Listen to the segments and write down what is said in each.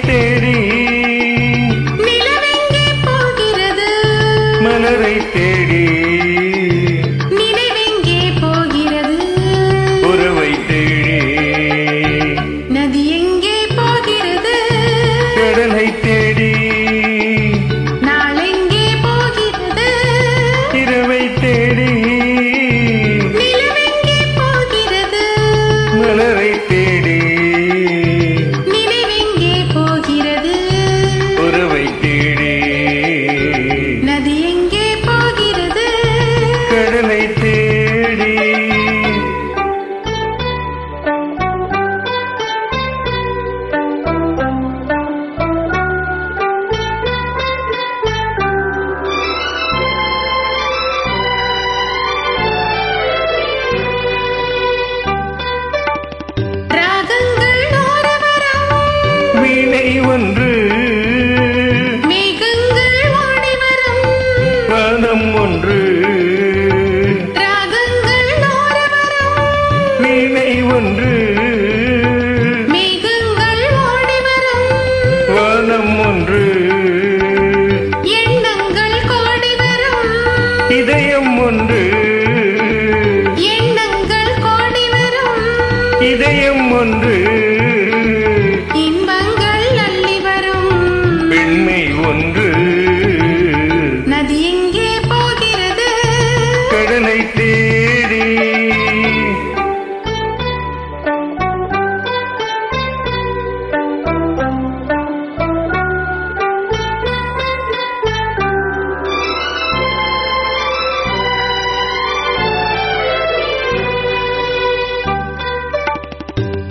தேடி நிலவெங்கே போகிறது? மலரை தேடி. நினைவெங்கே போகிறது? உறவை தேடி. நதி எங்கே போகிறது? கடலை தேடி. நாளெங்கே போகிறது? இரவை தேடி. நிலவெங்கே போகிறது? மலரை தேடி. நதி எங்கே போகிறது? கடலை தேடி. ஒன்று. வானம் ஒன்று. எண்ணங்கள் கோடி வரும் இதயம் ஒன்று. எண்ணங்கள் கோடி வரும் இதயம் ஒன்று. இன்பங்கள் அள்ளி வரும். பெண்மை ஒன்று. நதி எங்கே போகிறது? கடலை தேடி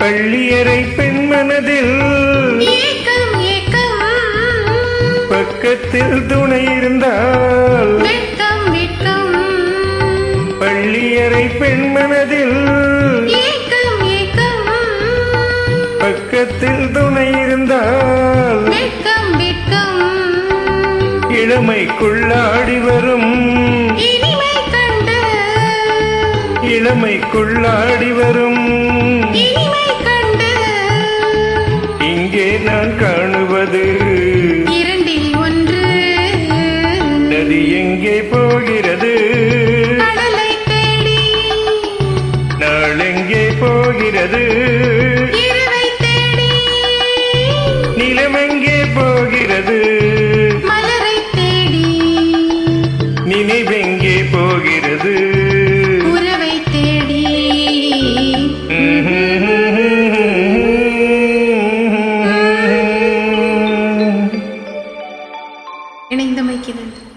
பள்ளியறை பெண் மனதில் ஏக்கம் ஏக்கம். பக்கத்தில் துணை இருந்தால் பள்ளியறை பெண் மனதில் ஏக்கம் ஏக்கம். பக்கத்தில் துணை இருந்தால் இளமைக்குள்ளாடி வரும். இளமைக்குள்ளாடி வரும். இணைந்தமைக்கு நன்றி